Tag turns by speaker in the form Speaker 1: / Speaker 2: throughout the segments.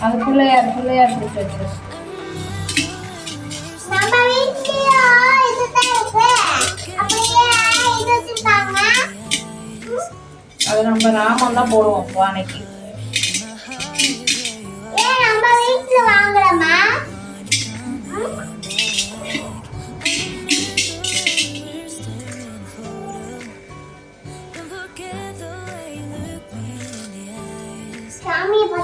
Speaker 1: அது பிள்ளையார் பிள்ளையார் பிடிச்சி வச்சு
Speaker 2: நம்ம வீட்லயும் இதுதான் இருக்கு. அப்படியே இது வச்சிருக்காங்க.
Speaker 1: அது நம்ம ராமம் தான் போடுவோம் பானைக்கு
Speaker 2: ஏன் நம்ம வீட்ல வாங்கலாமா?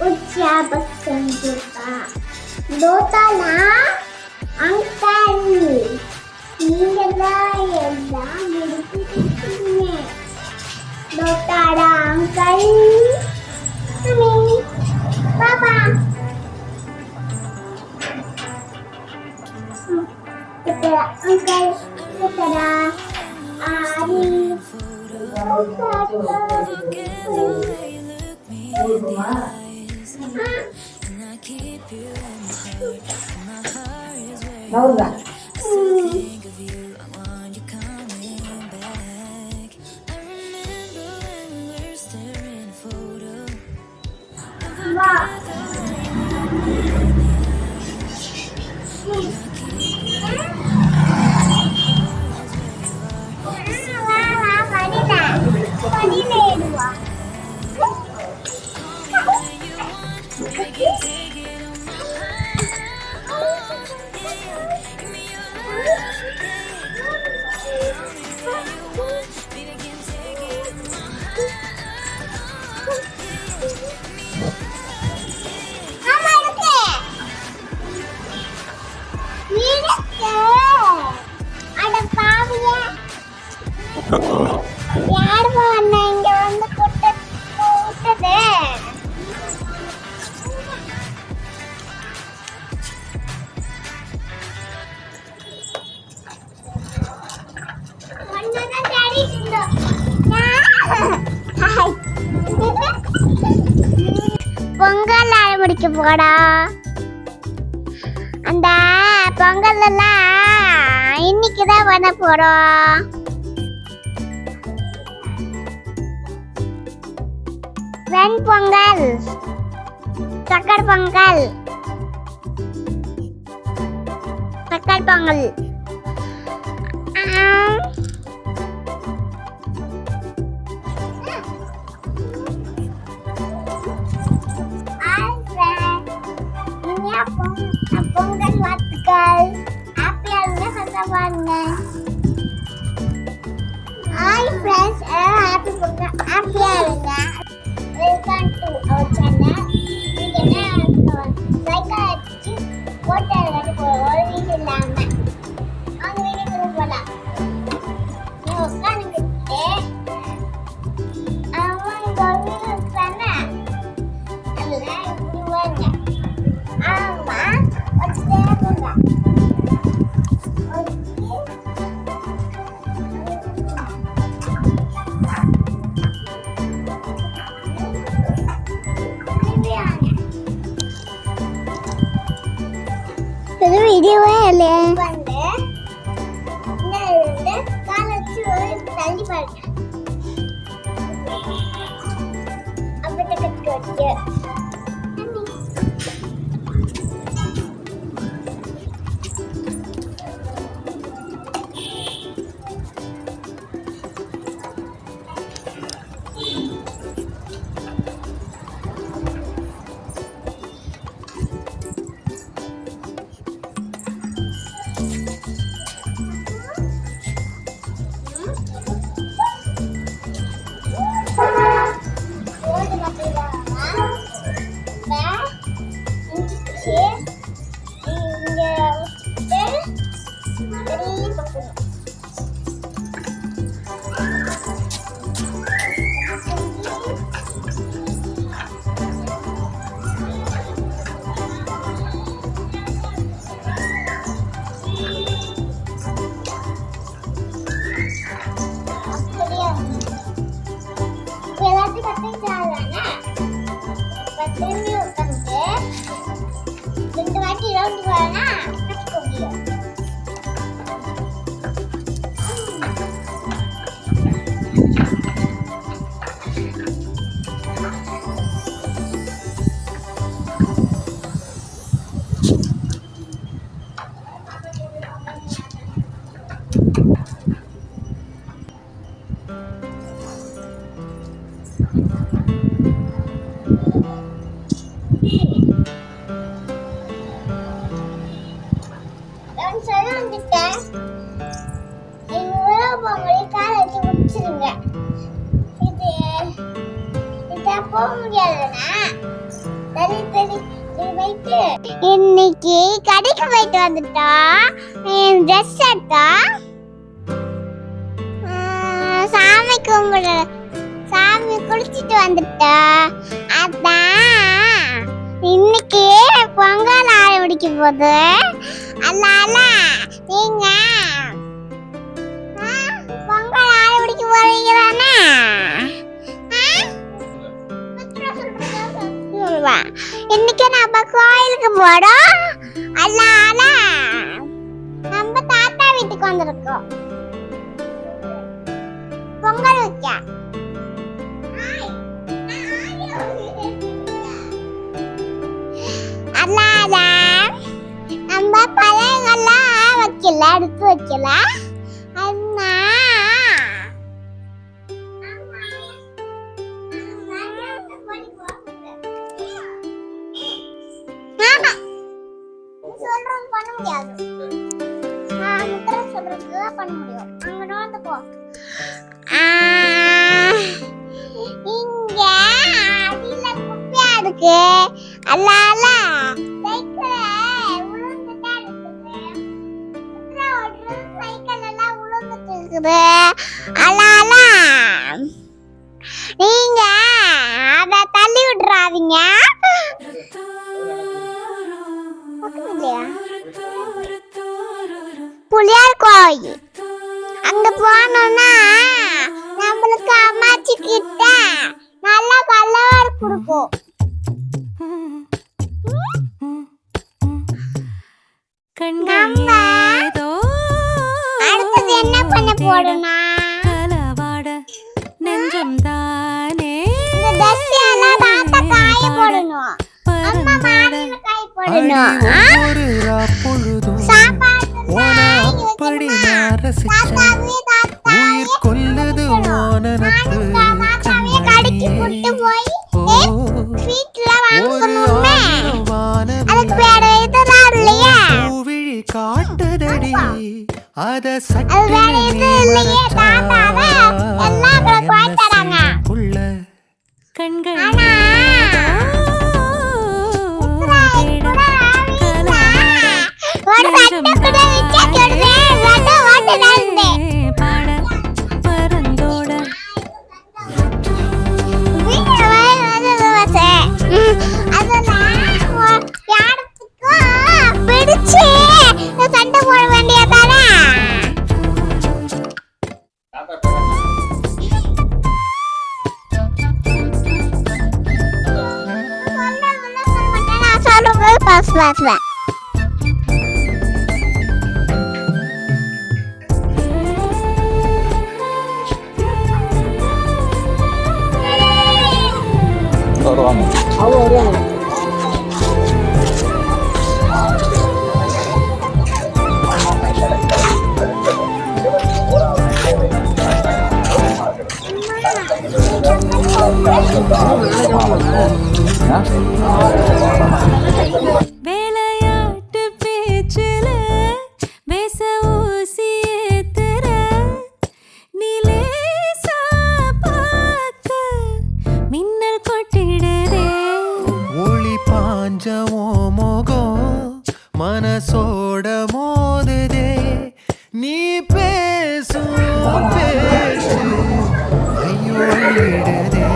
Speaker 2: ಉಚ್ಚಾಪಸಂಜೂತ ದೋತನ ಅಂಕನಿ ನೀಗೆಲ್ಲ ಎಲ್ಲ ಮುಡುಕಿಟ್ಟಿದ್ದೀನಿ ದೋತಾಡ ಅಂಕನಿ ಮಮ್ಮಿ ಪಾಪಾ ದೋತಾಡ ಅಂಕಲ್ ದೋತಾಡ ಆರಿ ದೋತಾಡ 老子 பொங்கல் ஆரம்பிக்க போடா அந்த பொங்கல் எல்லாம் இன்னைக்கு தான் பண்ண போறோம். வெண் பொங்கல் சக்கரை பொங்கல் சக்கரை பொங்கல். பொங்கல் வாழ்த்துக்கள் ஹாப்பியாக இருங்க சந்தோஷமா இருங்க ஹாய் ஃப்ரெண்ட்ஸ் எல்லாரும் ஹாப்பி பொங்கல் ஹாப்பியாக இருங்க வெல்கம் டு அவர் சேனல் நீங்கள் என்ன லைக் அடிச்சு போட்டோ ஒரு வீடு இல்லாமல் 脸 போக முடியாதுண்ணா சரி சரி இன்னைக்கு கடைக்கு போயிட்டு வந்துட்டோம் ட்ரெஸ் எடுத்தா? சாமி கும்பிட சாமி குளிச்சிட்டு வந்துட்டா. அதான் இன்னைக்கு பொங்கல் ஆரம்பிக்க போகுது. அதனால நீங்க ஆ, பொங்கல் ஆரம்பிக்க போறீங்களானே இன்னைக்கு நம்ம கோயிலுக்கு போறோம். அதனால நம்ம தாத்தா வீட்டுக்கு வந்திருக்கோம். பொங்கல் வைக்க. ஆய், அதனால நம்ம பழங்கள்லாம் வைக்கல எடுத்து வைக்கல. முடியாது. முத்திரை சொல்றதுதான் பண்ண முடியும். போ. இங்க அடியில குப்பையா இருக்கு இருக்குது நீங்க அத தள்ளி விட்டுறாதீங்க பக்கம் இல்லையா? புளியார் கோயில் அங்க போனோம்னா நம்மளுக்கு அம்மாச்சி கிட்ட நல்ல கல்லவர் கொடுக்கும்
Speaker 3: கண்கள்
Speaker 2: அடுத்தது என்ன பண்ண போறோம்னா
Speaker 4: ஒவ்வொரு பொழுதும் அப்படி? நான் ரசிச்சேன். உயிர் கொல்லுது ஓனனப்பு
Speaker 2: நானும் தாத்தாவே கடைக்கு கூட்டு
Speaker 3: 좋아 좋아
Speaker 4: 걸어갑니다 아우 어려워. 아, ಮೊಗೋ ಮನಸೋಡ
Speaker 3: ಮೋದದೆ ನೀ ಪೇಸು ಪೇಸು ಅಯ್ಯೋ ಇಡದೆ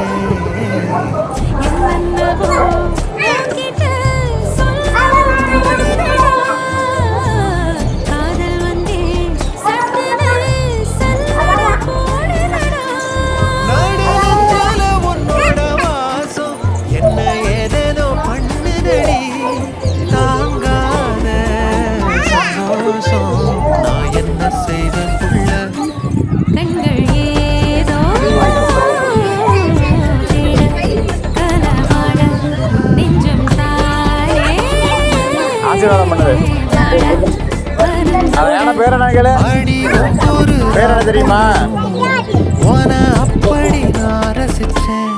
Speaker 5: ஆசீர்வாதம் பண்ணுது. அதான பேர் என்ன கேளு? பேர் என்ன தெரியுமா?
Speaker 4: அப்படி நான் ரசிச்சேன்.